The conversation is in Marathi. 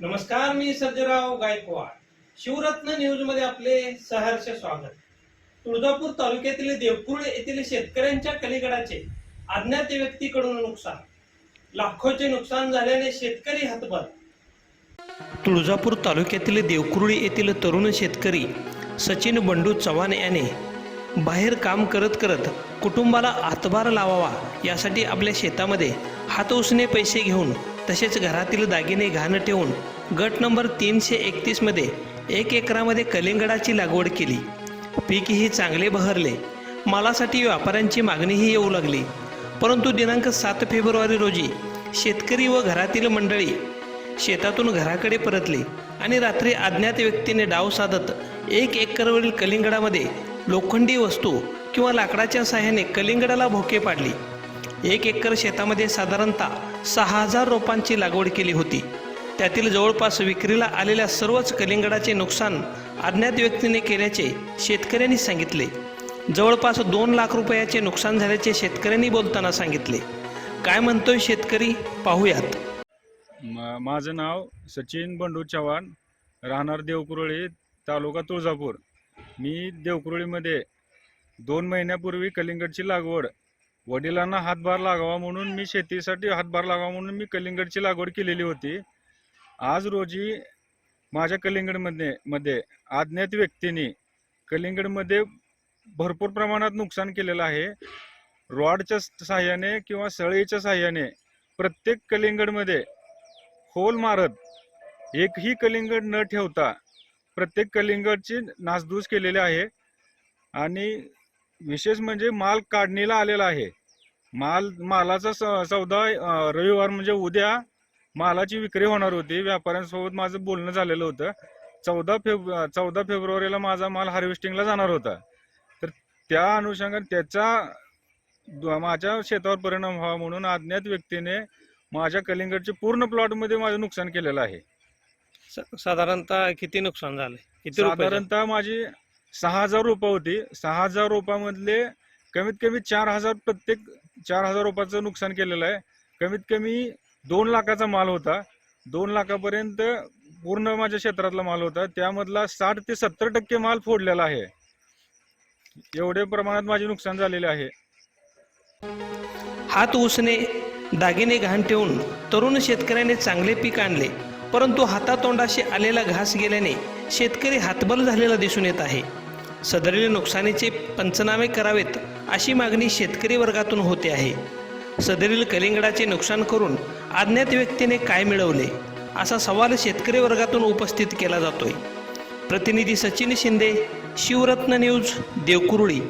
नमस्कार मी सर्जराव गायकवाड. शिवरत्न न्यूजमध्ये आपले सहर्ष स्वागत. तुळजापूर तालुक्यातील देवकुळ येथील शेतकऱ्यांच्या कलिगडाचे अज्ञात व्यक्तीकडून नुकसान. लाखोचे नुकसान झाल्याने शेतकरी हतबल. तुळजापूर तालुक्यातील देवकुरळी येथील तरुण शेतकरी सचिन बंडू चव्हाण याने बाहेर काम करत करत कुटुंबाला हातभार लावावा यासाठी आपल्या शेतामध्ये हात उसने पैसे घेऊन तसेच घरातील दागिने घाण ठेवून गट नंबर तीनशे एकतीसमध्ये एक एकरामध्ये कलिंगडाची लागवड केली. पीकही चांगले बहरले. मालासाठी व्यापाऱ्यांची मागणीही येऊ लागली. परंतु दिनांक सात फेब्रुवारी रोजी शेतकरी व घरातील मंडळी शेतातून घराकडे परतले आणि रात्री अज्ञात व्यक्तीने डाव साधत एक एकरवरील कलिंगडामध्ये लोखंडी वस्तू किंवा लाकडाच्या साह्याने कलिंगडाला भोके पाडली. एक एकर शेतामध्ये साधारणतः सहा हजार रोपांची लागवड केली होती. त्यातील जवळपास विक्रीला आलेल्या सर्वच कलिंगडाचे नुकसान अज्ञात व्यक्तीने केल्याचे शेतकऱ्यांनी सांगितले. जवळपास दोन लाख रुपयाचे नुकसान झाल्याचे शेतकऱ्यांनी बोलताना सांगितले. काय म्हणतोय शेतकरी? पाहूयात. माझं नाव सचिन बंडू चव्हाण राहणार देवकुरळी तालुका तुळजापूर. मी देवकुरळीमध्ये दोन महिन्यापूर्वी कलिंगडची लागवड वडिलांना हातभार लागावा म्हणून मी शेतीसाठी हातभार लागावा म्हणून मी कलिंगडची लागवड केलेली होती. आज रोजी माझ्या कलिंगडमध्ये मध्ये अज्ञात व्यक्तीने कलिंगडमध्ये भरपूर प्रमाणात नुकसान केलेलं आहे. रॉडच्या साह्याने किंवा सळईच्या साह्याने प्रत्येक कलिंगडमध्ये होल मारत एकही कलिंगड न ठेवता प्रत्येक कलिंगडची नासधूस केलेली आहे. आणि विशेष म्हणजे माल काढणीला आलेला आहे. माल मालाचा सौदा रविवार म्हणजे उद्या मालाची विक्री होणार होती. व्यापाऱ्यांसोबत माझं बोलणं झालेलं होतं. चौदा फेब चौदा फेब्रुवारीला माझा माल हार्वेस्टिंगला जाणार होता. तर त्या अनुषंगाने त्याचा माझ्या शेतावर परिणाम व्हावा म्हणून अज्ञात व्यक्तीने माझ्या कलिंगडच्या पूर्ण प्लॉटमध्ये माझं नुकसान केलेलं आहे. साधारणतः किती नुकसान झाले? किती साधारणतः माझी सहा हजार रुपये होती. सहा हजार रुपयामधले कमीत कमी चार हजार प्रत्येक चार हजार रुपयाचं नुकसान केलेलं आहे. कमीत कमी दोन लाखाचा माल होता. दोन लाखापर्यंत पूर्ण माझ्या क्षेत्रातला माल होता. त्यामधला साठ ते सत्तर टक्के माल फोडलेला आहे. एवढे प्रमाणात माझे नुकसान झालेले आहे. हात उसने दागिने घाण ठेवून तरुण शेतकऱ्याने चांगले पीक आणले परंतु हातातोंडाशी आलेला घास गेल्याने शेतकरी हातबल झालेला दिसून येत आहे. सदरील नुकसानीचे पंचनामे करावेत अशी मागणी शेतकरी वर्गातून होते आहे. सदरील कलिंगडाचे नुकसान करून अज्ञात व्यक्तीने काय मिळवले असा सवाल शेतकरी वर्गातून उपस्थित केला जातोय. प्रतिनिधी सचिन शिंदे शिवरत्न न्यूज देवकुरुळी